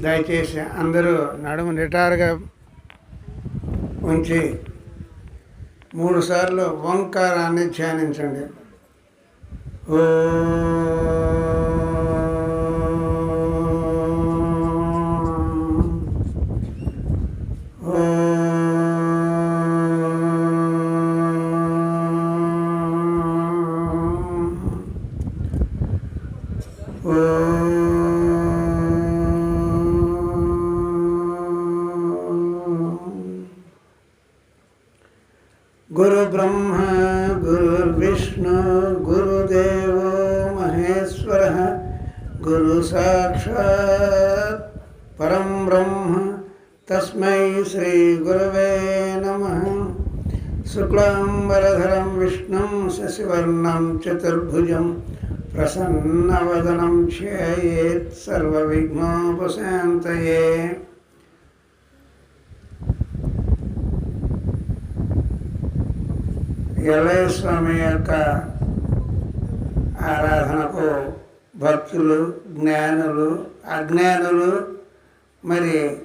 దయచేసి అందరూ నడుము నిటారుగా ఉంచి మూడుసార్లు ఓంకారాన్ని ధ్యానించండి. ఓ गुरुसाक्षात् परम ब्रह्म तस्मै श्रीगुरवे नमः। शुक्लाम्बरधरं, विष्णुं, शशिवर्णं, चतुर्भुजं प्रसन्नवदनं ध्यायेत् सर्वविघ्नोपशान्तये। यलय स्वामी का आराधना को భక్తులు జ్ఞానులు అజ్ఞానులు మరి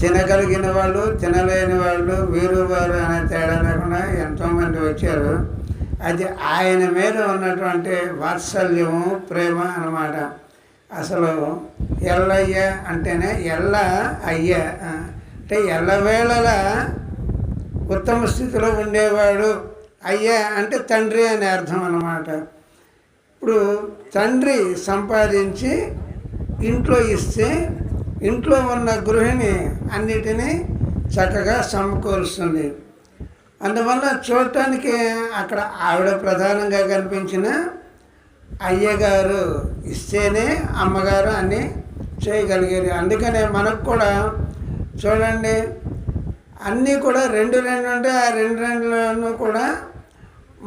తినగలిగిన వాళ్ళు తినలేని వాళ్ళు వీరు వారు అనే తేడా లేకుండా ఎంతోమంది వచ్చారు. అది ఆయన మీద ఉన్నటువంటి వాత్సల్యము ప్రేమ అన్నమాట. అసలు ఎల్లయ్య అంటేనే ఎల్ల అయ్య. అంటే ఎల్లవేళలా ఉత్తమ స్థితిలో ఉండేవాడు అయ్యా అంటే తండ్రి అనే అర్థం అన్నమాట. ఇప్పుడు తండ్రి సంపాదించి ఇంట్లో ఇస్తే ఇంట్లో ఉన్న గృహిణి అన్నిటినీ చక్కగా సమకూరుస్తుంది. అందువల్ల చూడటానికి అక్కడ ఆవిడ ప్రధానంగా కనిపించిన అయ్యగారు ఇస్తేనే అమ్మగారు అన్నీ చేయగలిగేది. అందుకనే మనకు కూడా చూడండి అన్నీ కూడా రెండు రెండు ఉంటే ఆ రెండు రెండులను కూడా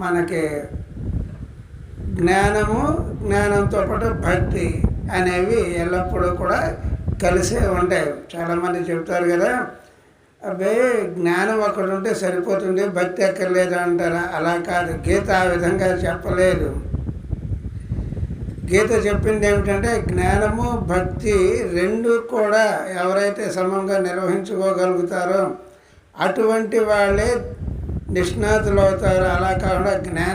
మనకి జ్ఞానము జ్ఞానంతో పాటు భక్తి అనేవి ఎల్లప్పుడూ కూడా కలిసే ఉంటాయి. చాలామంది చెప్తారు కదా అబ్బే జ్ఞానం ఒకటి ఉంటే సరిపోతుంది భక్తి ఎక్కర్లేదు అంటారా? అలా కాదు. గీత ఆ విధంగా చెప్పలేదు. గీత చెప్పింది ఏమిటంటే జ్ఞానము భక్తి రెండు కూడా ఎవరైతే సమంగా నిర్వహించుకోగలుగుతారో అటువంటి వాళ్ళే నిష్ణాతులు అవుతారు అలా కాకుండా జ్ఞానం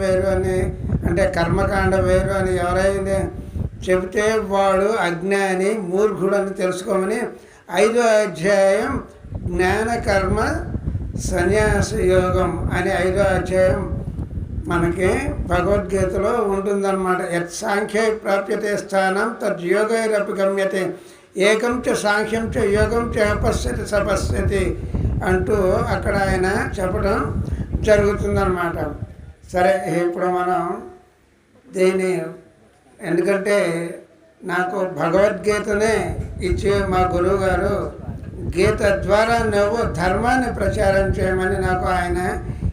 వేరు అని అంటే కర్మకాండ వేరు అని ఎవరైతే చెబితే వాడు అజ్ఞాని మూర్ఖుడు అని తెలుసుకోమని ఐదో అధ్యాయం జ్ఞాన కర్మ సన్యాస యోగం అనే ఐదో అధ్యాయం మనకి భగవద్గీతలో ఉంటుందన్నమాట. యత్ సాంఖ్య ప్రాప్యతే స్థానం తద్యోగైరపి గమ్యతే. ఏకం చ సాంఖ్యం చ యోగం చ పశ్యతి సపశ్యతి అంటూ అక్కడ ఆయన చెప్పడం జరుగుతుందన్నమాట. సరే ఇప్పుడు మనం దీని ఎందుకంటే నాకు భగవద్గీతనే ఇచ్చే మా గురువు గారు గీత ద్వారా నువ్వు ధర్మాన్ని ప్రచారం చేయమని నాకు ఆయన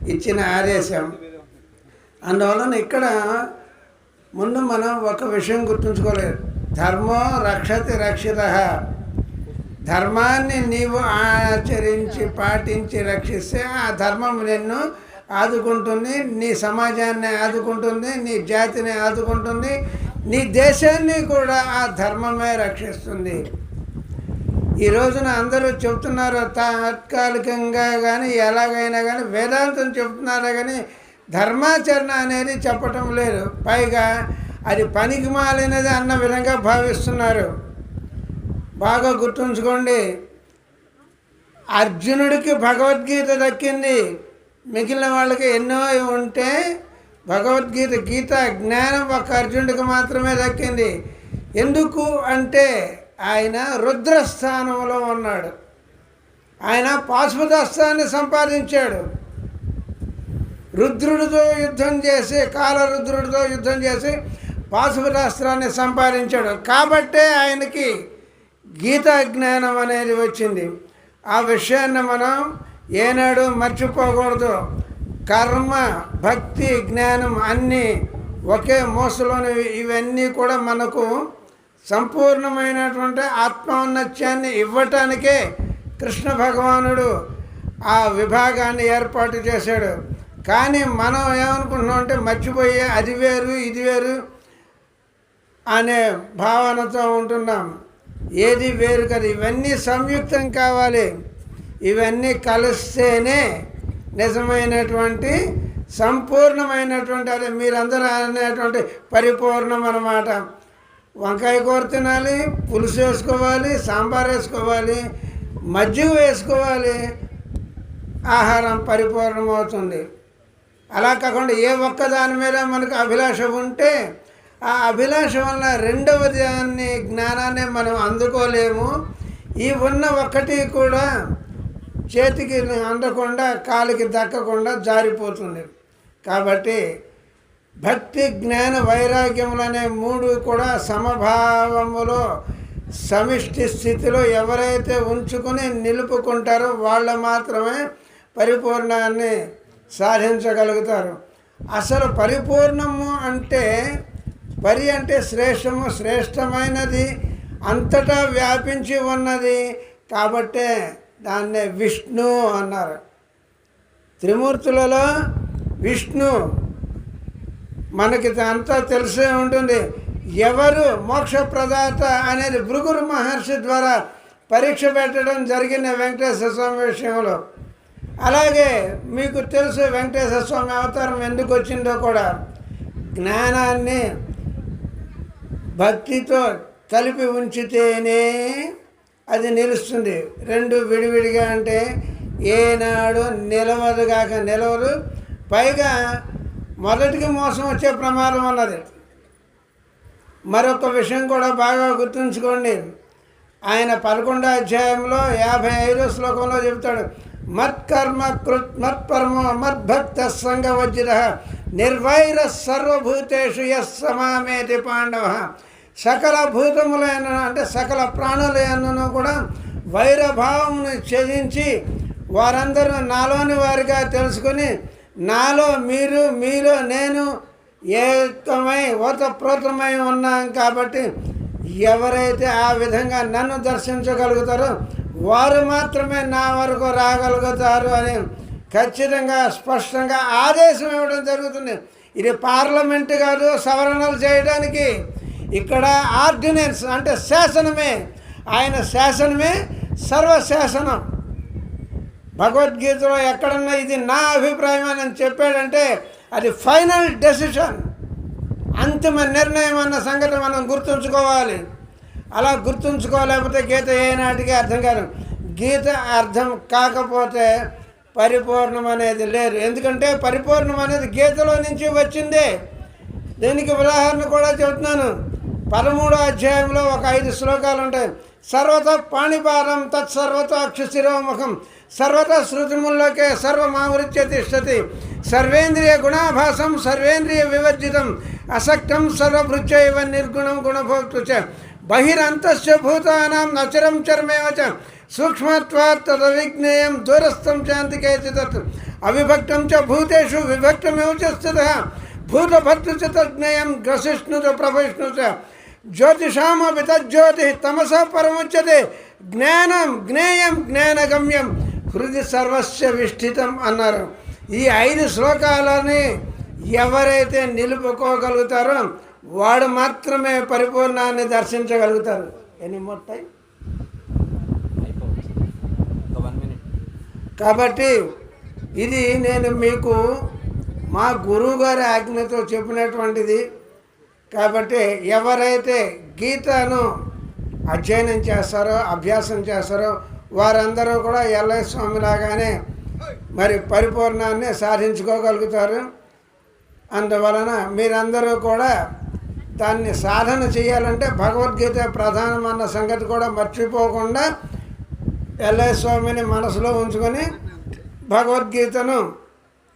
ఇచ్చిన ఆదేశం. అందువలన ఇక్కడ ముందు మనం ఒక విషయం గుర్తుంచుకోలేదు. ధర్మో రక్షతి రక్షిత. ధర్మాన్ని నీవు ఆచరించి పాటించి రక్షిస్తే ఆ ధర్మం నిన్ను ఆదుకుంటుంది నీ సమాజాన్ని ఆదుకుంటుంది నీ జాతిని ఆదుకుంటుంది నీ దేశాన్ని కూడా ఆ ధర్మమే రక్షిస్తుంది. ఈ రోజున అందరూ చెబుతున్నారు తాత్కాలికంగా కానీ ఎలాగైనా కానీ వేదాంతం చెబుతున్నారే కానీ ధర్మాచరణ అనేది చెప్పటం లేదు. పైగా అది పనికి మాలినది అన్న విధంగా భావిస్తున్నారు. బాగా గుర్తుంచుకోండి. అర్జునుడికి భగవద్గీత దక్కింది. మిగిలిన వాళ్ళకి ఎన్నో ఉంటే భగవద్గీత గీత జ్ఞానం ఒక అర్జునుడికి మాత్రమే దక్కింది. ఎందుకు అంటే ఆయన రుద్రస్థానంలో ఉన్నాడు. ఆయన పాశుపతాస్త్రాన్ని సంపాదించాడు. రుద్రుడితో యుద్ధం చేసి కాలరుద్రుడితో యుద్ధం చేసి పాశుపతాస్త్రాన్ని సంపాదించాడు. కాబట్టే ఆయనకి గీతా జ్ఞానం అనేది వచ్చింది. ఆ విషయాన్ని మనం ఏనాడు మర్చిపోకూడదు. కర్మ భక్తి జ్ఞానం అన్నీ ఒకే మోసలోని. ఇవన్నీ కూడా మనకు సంపూర్ణమైనటువంటి ఆత్మోన్నత్యాన్ని ఇవ్వటానికే కృష్ణ భగవానుడు ఆ విభాగాన్ని ఏర్పాటు చేశాడు. కానీ మనం ఏమనుకుంటున్నాం అంటే మర్చిపోయే అది వేరు ఇది వేరు అనే భావనతో ఉంటున్నాం. ఏది వేరు కదా? ఇవన్నీ సంయుక్తం కావాలి. ఇవన్నీ కలిస్తేనే నిజమైనటువంటి సంపూర్ణమైనటువంటి అదే మీరందరూ అనేటువంటి పరిపూర్ణం అన్నమాట. వంకాయ కూర తినాలి పులుసు వేసుకోవాలి సాంబార్ వేసుకోవాలి మజ్జిగ వేసుకోవాలి ఆహారం పరిపూర్ణమవుతుంది. అలా కాకుండా ఏ ఒక్క దాని మీద మనకు అభిలాష ఉంటే ఆ అభిలాష వల్ల రెండవ దాన్ని జ్ఞానాన్ని మనం అందుకోలేము. ఈ ఉన్న ఒక్కటి కూడా చేతికి అందకుండా కాలికి దక్కకుండా జారిపోతుంది. కాబట్టి భక్తి జ్ఞాన వైరాగ్యములు అనే మూడు కూడా సమభావములో సమిష్టి స్థితిలో ఎవరైతే ఉంచుకుని నిలుపుకుంటారో వాళ్ళు మాత్రమే పరిపూర్ణాన్ని సాధించగలుగుతారు. అసలు పరిపూర్ణము అంటే పరి అంటే శ్రేష్టము శ్రేష్టమైనది అంతటా వ్యాపించి ఉన్నది కాబట్టే దాన్నే విష్ణు అన్నారు. త్రిమూర్తులలో విష్ణు మనకి అంతా తెలిసే ఉంటుంది. ఎవరు మోక్షప్రదాత అనేది భృగురు మహర్షి ద్వారా పరీక్ష పెట్టడం జరిగిన వెంకటేశ్వర స్వామి విషయంలో. అలాగే మీకు తెలుసు వెంకటేశ్వర స్వామి అవతారం ఎందుకు వచ్చిందో కూడా. జ్ఞానాన్ని భక్తితో కలిపి ఉంచితేనే అది నిలుస్తుంది. రెండు విడివిడిగా అంటే ఏనాడు నిలవదు కాక నిలవదు. పైగా మొదటికి మోసం వచ్చే ప్రమాదం ఉన్నది. మరొక విషయం కూడా బాగా గుర్తుంచుకోండి. ఆయన పదకొండో అధ్యాయంలో యాభై ఐదో శ్లోకంలో చెబుతాడు. మత్కర్మ కృత్ మత్పరమ మద్భక్త సంగవజ్జిత నిర్వైర సర్వభూతేషు యస్ సమామేతి పాండవ సకల భూతములైన అంటే సకల ప్రాణులైనను కూడా వైరభావమును ఛేదించి వారందరూ నాలోని వారిగా తెలుసుకొని నాలో మీరు మీలో నేను ఏకమై ఓతప్రోతమై ఉన్నాం కాబట్టి ఎవరైతే ఆ విధంగా నన్ను దర్శించగలుగుతారో వారు మాత్రమే నా వరకు రాగలుగుతారు అని ఖచ్చితంగా స్పష్టంగా ఆదేశం ఇవ్వడం జరుగుతుంది. ఇది పార్లమెంట్ కాదు సవరణలు చేయడానికి. ఇక్కడ ఆర్డినెన్స్ అంటే శాసనమే. ఆయన శాసనమే సర్వశాసనం. భగవద్గీతలో ఎక్కడన్నా ఇది నా అభిప్రాయం అని చెప్పాడంటే అది ఫైనల్ డెసిషన్. అంతిమ నిర్ణయం అన్న సంగతి మనం గుర్తుంచుకోవాలి. అలా గుర్తుంచుకోలేకపోతే గీత ఏనాటికి అర్థం కాదు. గీత అర్థం కాకపోతే పరిపూర్ణం అనేది లేదు. ఎందుకంటే పరిపూర్ణం అనేది గీతలో నుంచి వచ్చిందే. దీనికి ఉదాహరణ కూడా చెబుతున్నాను. పదమూడో అధ్యాయంలో ఒక ఐదు శ్లోకాలు ఉంటాయి సర్వత పాణిపారం తత్సర్వత అక్షశిరోముఖం. సర్వత శృతిముల్లోకే సర్వమావృత్య తిష్టతి. సర్వేంద్రియ గుణాభాసం సర్వేంద్రియ వివర్జితం. అసక్తం సర్వభృత్యైవ నిర్గుణం గుణభోక్తు బహిరంతస్య భూతానాం నచరం చర్మేవ చ. సూక్ష్మత్వాత్ తదవిజ్ఞేయం దూరస్థం శాంతికేతి తత్. అవిభక్తం చ భూతేషు విభక్తమేవ చ స్థితః. భూతభక్తు చ తజ్ఞేయం గ్రసిష్ణు చ ప్రభవిష్ణు చ జ్యోతిషామపి తజ్జ్యోతి తమస పరముచ్యతే జ్ఞానం జ్ఞేయం జ్ఞానగమ్యం హృది సర్వస్య విష్ఠితం అన్నారు ఈ ఐదు శ్లోకాలని ఎవరైతే నిలుపుకోగలుగుతారో వాడు మాత్రమే పరిపూర్ణాన్ని దర్శించగలుగుతారు. ఎన్ని మొత్తాయి కాబట్టి ఇది నేను మీకు మా గురువు గారి ఆజ్ఞతో చెప్పినటువంటిది. కాబట్టి ఎవరైతే గీతను అధ్యయనం చేస్తారో అభ్యాసం చేస్తారో వారందరూ కూడా ఎల్లయ్య స్వామిలాగానే మరి పరిపూర్ణాన్ని సాధించుకోగలుగుతారు. అందువలన మీరందరూ కూడా దాన్ని సాధన చేయాలంటే భగవద్గీత ప్రధానమన్న సంగతి కూడా మర్చిపోకుండా ఎల్లయ్య స్వామిని మనసులో ఉంచుకొని భగవద్గీతను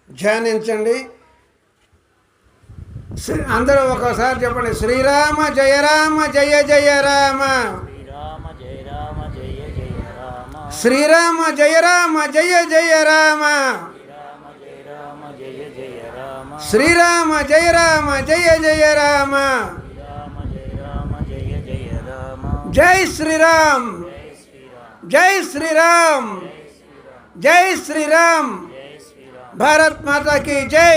ధ్యానించండి. శ్రీ- అందరూ ఒకసారి చెప్పండి శ్రీరామ జయ రామ జయ జయ రామ శ్రీరామ జయ రామ జయ జయ రామ శ్రీరామ జయ రామ జయ జయ రామ శ్రీరామ జయ రామ జయ జయ రామ శ్రీరామ జయ రామ జయ జయ రామ శ్రీరామ జయ రామ జయ జయ రామ జై శ్రీరామ్ జై శ్రీరామ్ జై శ్రీరామ్ జై శ్రీరామ్ జై శ్రీరామ్ భారత్ మాతా की జై